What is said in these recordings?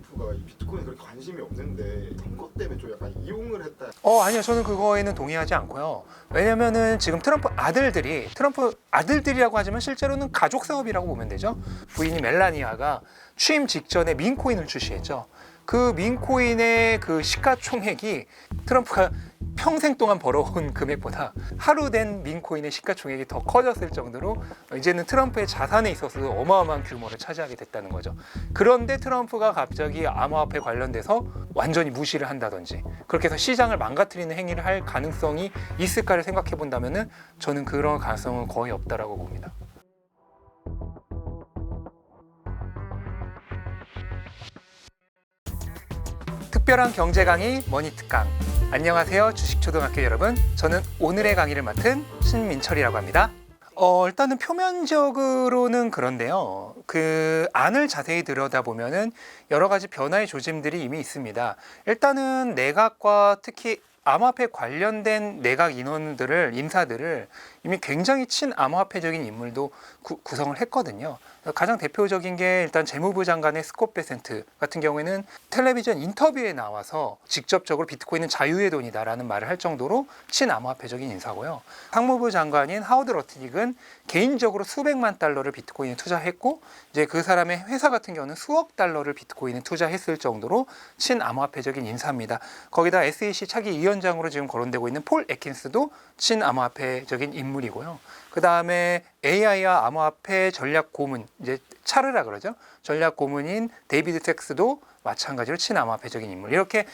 트럼프가 이 비트코인 그렇게 관심이 없는데 선거 때문에 좀 약간 이용을 했다. 어 아니요. 저는 그거에는 동의하지 않고요. 왜냐면은 지금 트럼프 아들들이 트럼프 아들들이라고 하지만 실제로는 가족 사업이라고 보면 되죠. 부인이 멜라니아가 취임 직전에 민코인을 출시했죠. 그 민코인의 그 시가총액이 트럼프가 평생 동안 벌어온 금액보다 하루 된 민코인의 시가총액이 더 커졌을 정도로 이제는 트럼프의 자산에 있어서 어마어마한 규모를 차지하게 됐다는 거죠. 그런데 트럼프가 갑자기 암호화폐 관련돼서 완전히 무시를 한다든지 그렇게 해서 시장을 망가뜨리는 행위를 할 가능성이 있을까를 생각해 본다면은 저는 그런 가능성은 거의 없다라고 봅니다. 특별한 경제 강의 머니 특강. 안녕하세요, 주식초등학교 여러분. 저는 오늘의 강의를 맡은 신민철이라고 합니다. 어, 일단은 표면적으로는 그런데요. 그 안을 자세히 들여다보면은 여러 가지 변화의 조짐들이 이미 있습니다. 일단은 내각과 특히 암호화폐 관련된 내각 인원들을 인사들을 이미 굉장히 친암호화폐적인 인물도 구, 구성을 했거든요. 가장 대표적인 게 일단 재무부 장관의 스콧 베센트 같은 경우에는 텔레비전 인터뷰에 나와서 직접적으로 비트코인은 자유의 돈이다라는 말을 할 정도로 친암호화폐적인 인사고요. 상무부 장관인 하우드 러트닉은 개인적으로 수백만 달러를 비트코인에 투자했고 이제 그 사람의 회사 같은 경우는 수억 달러를 비트코인에 투자했을 정도로 친암호화폐적인 인사입니다. 거기다 SEC 차기 위원 장으로 지금 거론되고 있는 폴 에킨스도 친암호화폐적인 인물이고요. 그 다음에 AI와 암호화폐 전략 고문 이제 차르라 그러죠. 전략 고문인 데이비드 섹스도 마찬가지로 친암호화폐적인 인물. 이렇게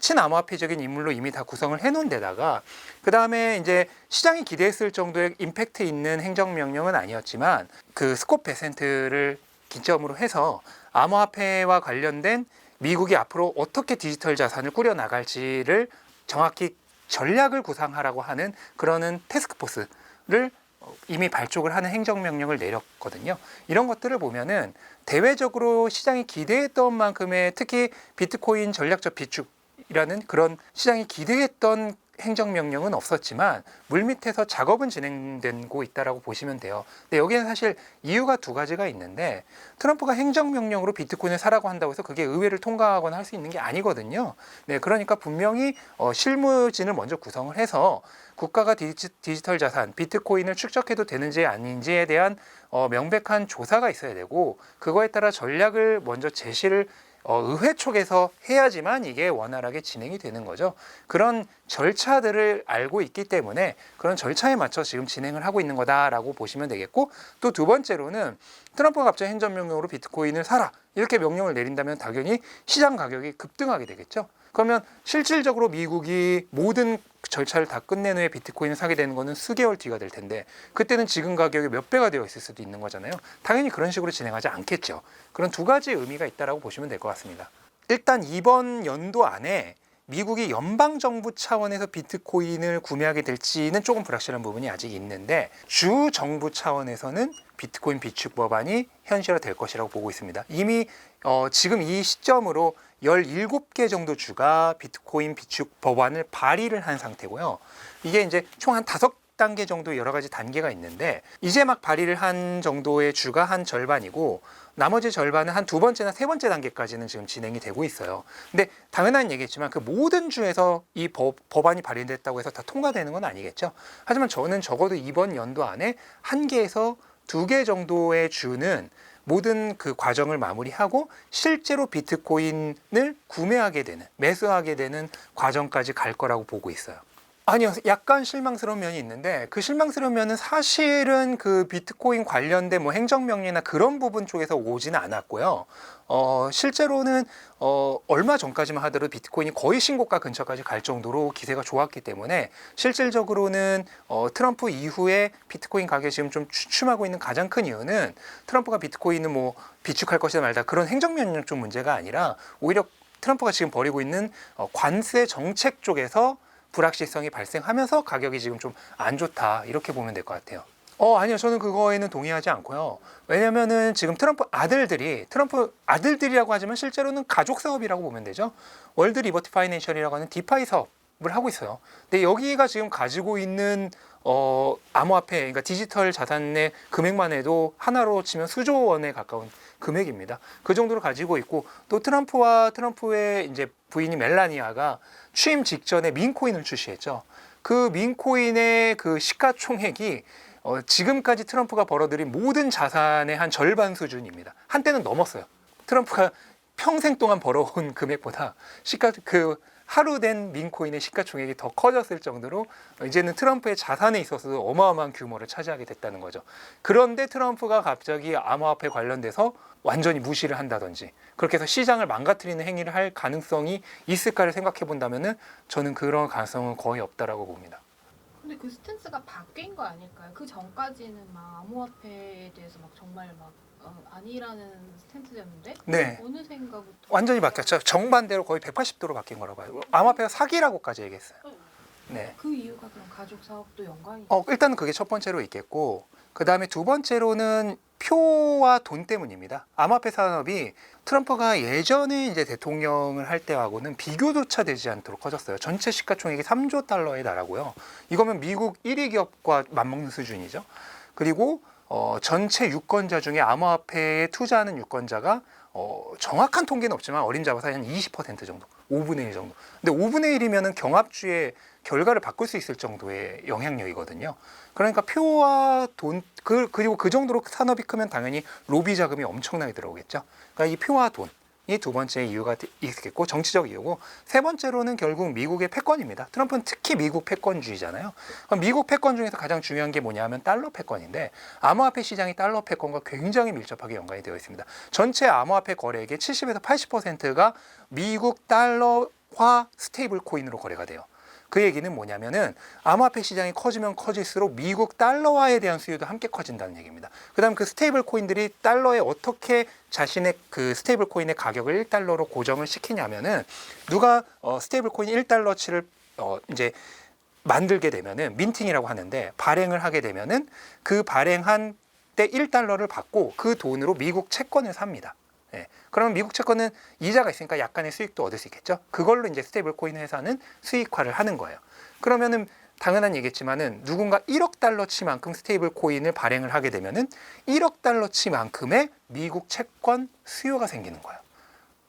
친암호화폐적인 인물로 이미 다 구성을 해놓은 데다가 그 다음에 이제 시장이 기대했을 정도의 임팩트 있는 행정명령은 아니었지만 그 스콧 베센트를 기점으로 해서 암호화폐와 관련된 미국이 앞으로 어떻게 디지털 자산을 꾸려 나갈지를 정확히 전략을 구상하라고 하는 그러는 테스크포스를 이미 발족을 하는 행정명령을 내렸거든요. 이런 것들을 보면은 대외적으로 시장이 기대했던 만큼의 특히 비트코인 전략적 비축이라는 그런 시장이 기대했던 행정명령은 없었지만 물밑에서 작업은 진행되고 있다라고 보시면 돼요. 근데 여기는 사실 이유가 두 가지가 있는데 트럼프가 행정명령으로 비트코인을 사라고 한다고 해서 그게 의회를 통과하거나 할 수 있는 게 아니거든요. 네, 그러니까 분명히 어, 실무진을 먼저 구성을 해서 국가가 디지, 디지털 자산 비트코인을 축적해도 되는지 아닌지에 대한 어, 명백한 조사가 있어야 되고 그거에 따라 전략을 먼저 제시를 어, 의회 쪽에서 해야지만 이게 원활하게 진행이 되는 거죠. 그런 절차들을 알고 있기 때문에 그런 절차에 맞춰 지금 진행을 하고 있는 거다라고 보시면 되겠고 또 두 번째로는 트럼프가 갑자기 행정명령으로 비트코인을 사라 이렇게 명령을 내린다면 당연히 시장 가격이 급등하게 되겠죠. 그러면 실질적으로 미국이 모든 절차를 다 끝낸 후에 비트코인을 사게 되는 거는 수개월 뒤가 될 텐데 그때는 지금 가격이 몇 배가 되어 있을 수도 있는 거잖아요. 당연히 그런 식으로 진행하지 않겠죠. 그런 두 가지 의미가 있다라고 보시면 될 것 같습니다. 일단 이번 연도 안에 미국이 연방 정부 차원에서 비트코인을 구매하게 될지는 조금 불확실한 부분이 아직 있는데 주 정부 차원에서는 비트코인 비축 법안이 현실화될 것이라고 보고 있습니다. 이미 어, 지금 이 시점으로 17개 정도 주가 비트코인 비축 법안을 발의를 한 상태고요. 이게 이제 총한 다섯 단계 정도 여러 가지 단계가 있는데 이제 막 발의를 한 정도의 주가 한 절반이고 나머지 절반은 한 두 번째나 세 번째 단계까지는 지금 진행이 되고 있어요. 근데 당연한 얘기겠지만 그 모든 주에서 이 법, 법안이 발의됐다고 해서 다 통과되는 건 아니겠죠. 하지만 저는 적어도 이번 연도 안에 한 개에서 두 개 정도의 주는 모든 그 과정을 마무리하고 실제로 비트코인을 구매하게 되는 매수하게 되는 과정까지 갈 거라고 보고 있어요. 아니요, 약간 실망스러운 면이 있는데 그 실망스러운 면은 사실은 그 비트코인 관련된 뭐 행정명령이나 그런 부분 쪽에서 오지는 않았고요. 어, 실제로는 어, 얼마 전까지만 하더라도 비트코인이 거의 신고가 근처까지 갈 정도로 기세가 좋았기 때문에 실질적으로는 어, 트럼프 이후에 비트코인 가격이 지금 좀 추춤하고 있는 가장 큰 이유는 트럼프가 비트코인을 뭐 비축할 것이다 말다 그런 행정명령 쪽 문제가 아니라 오히려 트럼프가 지금 벌이고 있는 어, 관세 정책 쪽에서 불확실성이 발생하면서 가격이 지금 좀 안 좋다 이렇게 보면 될 것 같아요. 어 아니요 저는 그거에는 동의하지 않고요. 왜냐면은 지금 트럼프 아들들이 트럼프 아들들이라고 하지만 실제로는 가족 사업이라고 보면 되죠. 월드 리버티 파이낸셜이라고 하는 디파이 사업 하고 있어요. 근데 여기가 지금 가지고 있는 어, 암호화폐, 그러니까 디지털 자산의 금액만 해도 하나로 치면 수조 원에 가까운 금액입니다. 그 정도를 가지고 있고 또 트럼프와 트럼프의 이제 부인이 멜라니아가 취임 직전에 민코인을 출시했죠. 그 민코인의 그 시가총액이 어, 지금까지 트럼프가 벌어들인 모든 자산의 한 절반 수준입니다. 한때는 넘었어요. 트럼프가 평생 동안 벌어온 금액보다 시가 그 하루 된 민코인의 시가총액이 더 커졌을 정도로 이제는 트럼프의 자산에 있어서도 어마어마한 규모를 차지하게 됐다는 거죠. 그런데 트럼프가 갑자기 암호화폐 관련돼서 완전히 무시를 한다든지 그렇게 해서 시장을 망가뜨리는 행위를 할 가능성이 있을까를 생각해 본다면은 저는 그런 가능성은 거의 없다라고 봅니다. 근데 그 스탠스가 바뀐 거 아닐까요? 그 전까지는 막 암호화폐에 대해서 막 정말 막 어, 아니라는 스탠스였는데 네. 어느샌가부터 완전히 바뀌었죠. 정반대로 거의 180도로 바뀐 거라고 봐요. 암호화폐가 사기라고까지 얘기했어요. 네. 그 이유가 그럼 가족 사업도 연관이 어, 일단은 그게 첫 번째로 있겠고, 그 다음에 두 번째로는 표와 돈 때문입니다. 암호화폐 산업이 트럼프가 예전에 이제 대통령을 할 때하고는 비교조차 되지 않도록 커졌어요. 전체 시가총액이 3조 달러에 달하고요. 이거면 미국 1위 기업과 맞먹는 수준이죠. 그리고 어, 전체 유권자 중에 암호화폐에 투자하는 유권자가 어, 정확한 통계는 없지만 어림 잡아서 한20% 정도, 5분의 1 정도. 근데 5분의 1이면은 경합주의 결과를 바꿀 수 있을 정도의 영향력이거든요. 그러니까 표와 돈, 그, 그리고 그 정도로 산업이 크면 당연히 로비 자금이 엄청나게 들어오겠죠. 그러니까 이 표와 돈. 이 두 번째 이유가 있겠고 정치적 이유고 세 번째로는 결국 미국의 패권입니다. 트럼프는 특히 미국 패권주의잖아요. 그럼 미국 패권 중에서 가장 중요한 게 뭐냐면 달러 패권인데 암호화폐 시장이 달러 패권과 굉장히 밀접하게 연관이 되어 있습니다. 전체 암호화폐 거래액의 70에서 80%가 미국 달러화 스테이블 코인으로 거래가 돼요. 그 얘기는 뭐냐면은 암호화폐 시장이 커지면 커질수록 미국 달러화에 대한 수요도 함께 커진다는 얘기입니다. 그다음 그 스테이블 코인들이 달러에 어떻게 자신의 그 스테이블 코인의 가격을 1달러로 고정을 시키냐면은 누가 어, 스테이블 코인 1달러치를 어, 이제 만들게 되면은 민팅이라고 하는데 발행을 하게 되면은 그 발행한 때 1달러를 받고 그 돈으로 미국 채권을 삽니다. 예. 그러면 미국 채권은 이자가 있으니까 약간의 수익도 얻을 수 있겠죠. 그걸로 이제 스테이블 코인 회사는 수익화를 하는 거예요. 그러면은 당연한 얘기겠지만은 누군가 1억 달러치만큼 스테이블 코인을 발행을 하게 되면은 1억 달러치만큼의 미국 채권 수요가 생기는 거예요.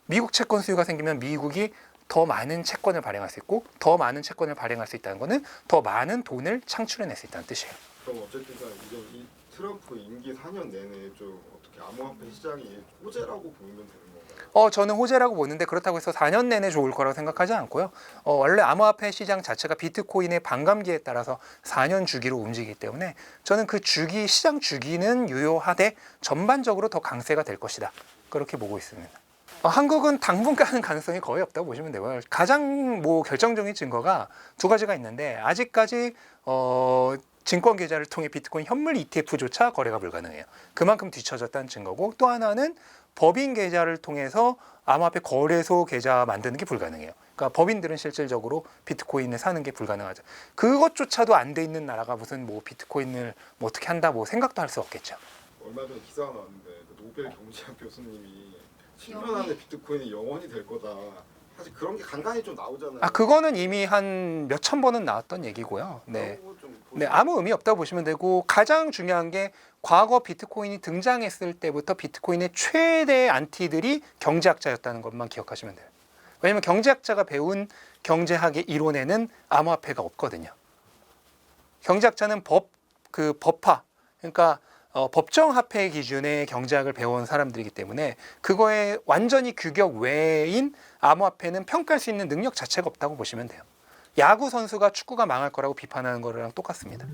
미국 채권 수요가 생기면 미국이 더 많은 채권을 발행할 수 있고 더 많은 채권을 발행할 수 있다는 거는 더 많은 돈을 창출해낼 수 있다는 뜻이에요. 그럼 어쨌든 이 트럼프 임기 4년 내내 좀 암호화폐 시장이 호재라고 보면 되는 건가요? 어, 저는 호재라고 보는데 그렇다고 해서 4년 내내 좋을 거라고 생각하지 않고요. 어, 원래 암호화폐 시장 자체가 비트코인의 반감기에 따라서 4년 주기로 움직이기 때문에 저는 그 주기 시장 주기는 유효하되 전반적으로 더 강세가 될 것이다. 그렇게 보고 있습니다. 어, 한국은 당분간은 가능성이 거의 없다고 보시면 되고요. 가장 뭐 결정적인 증거가 두 가지가 있는데 아직까지 어, 증권 계좌를 통해 비트코인 현물 ETF조차 거래가 불가능해요. 그만큼 뒤처졌다는 증거고 또 하나는 법인 계좌를 통해서 암호화폐 거래소 계좌 만드는 게 불가능해요. 그러니까 법인들은 실질적으로 비트코인을 사는 게 불가능하죠. 그것조차도 안 돼 있는 나라가 무슨 뭐 비트코인을 뭐 어떻게 한다 뭐 생각도 할 수 없겠죠. 얼마 전에 기사가 나왔는데 그 노벨 경제학 교수님이 7년 안에 비트코인이 영원히 될 거다. 사실 그런 게 간간히 좀 나오잖아요. 아 그거는 이미 한 몇 천 번은 나왔던 얘기고요. 네. 네, 아무 의미 없다고 보시면 되고 가장 중요한 게 과거 비트코인이 등장했을 때부터 비트코인의 최대 안티들이 경제학자였다는 것만 기억하시면 돼요. 왜냐하면 경제학자가 배운 경제학의 이론에는 암호화폐가 없거든요. 경제학자는 법 그 법화 그러니까 어, 법정 화폐 기준의 경제학을 배운 사람들이기 때문에 그거에 완전히 규격 외인 암호화폐는 평가할 수 있는 능력 자체가 없다고 보시면 돼요. 야구 선수가 축구가 망할 거라고 비판하는 거랑 똑같습니다.